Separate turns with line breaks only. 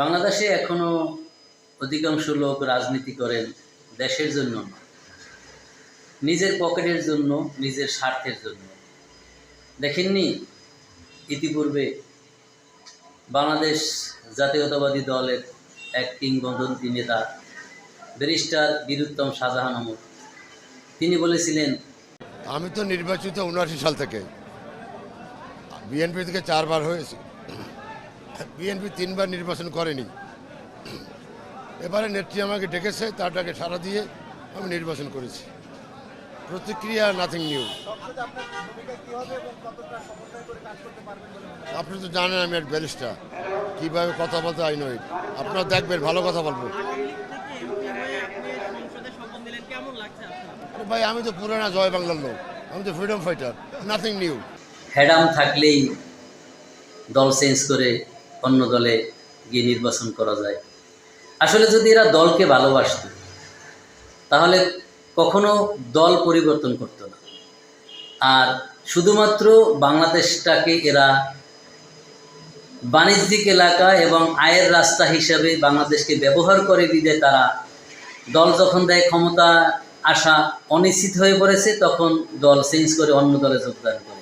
বাংলাদেশে এখনও অধিকাংশ লোক রাজনীতি করেন দেশের জন্য নিজের পকেটের জন্য, নিজের স্বার্থের জন্য। দেখেননি, ইতিপূর্বে বাংলাদেশ জাতীয়তাবাদী দলের এক কিংবদন্তি নেতা, ব্যারিস্টার বীরুত্তম শাহজাহান আমর তিনি বলেছিলেন,
আমি তো নির্বাচিত উনআশি সাল থেকে। বিএনপি থেকে চারবার হয়েছি। বিএনপি তিনবার নির্বাচন করেনি। এবারে নেত্রী আমাকে ডেকেছে, তারটাকে সারা দিয়ে আমি নির্বাচন করেছি। প্রতিক্রিয়া নাথিং নিউ আপনি তো জানেন আমি এক ব্যারিস্টার। কীভাবে কথা বলতে আই নই আপনারা দেখবেন, ভালো কথা বলব। ভাই, আমি তো পুরানা জয় বাংলার লোক। আমি তো ফ্রিডম ফাইটার নাথিং নিউ
হ্যাডাম থাকলেই দল চেঞ্জ করে অন্য দলে গিয়ে নির্বাচন করা যায়। আসলে যদি এরা দলকে ভালোবাসত, তাহলে কখনো দল পরিবর্তন করতো না। আর শুধুমাত্র বাংলাদেশটাকে এরা বাণিজ্যিক এলাকা এবং আয়ের রাস্তা হিসাবে বাংলাদেশকে ব্যবহার করে বিদে তারা দল যখন দেয়, ক্ষমতা আসা অনিশ্চিত হয়ে পড়েছে, তখন দল চেঞ্জ করে অন্য দলে যোগদান করে।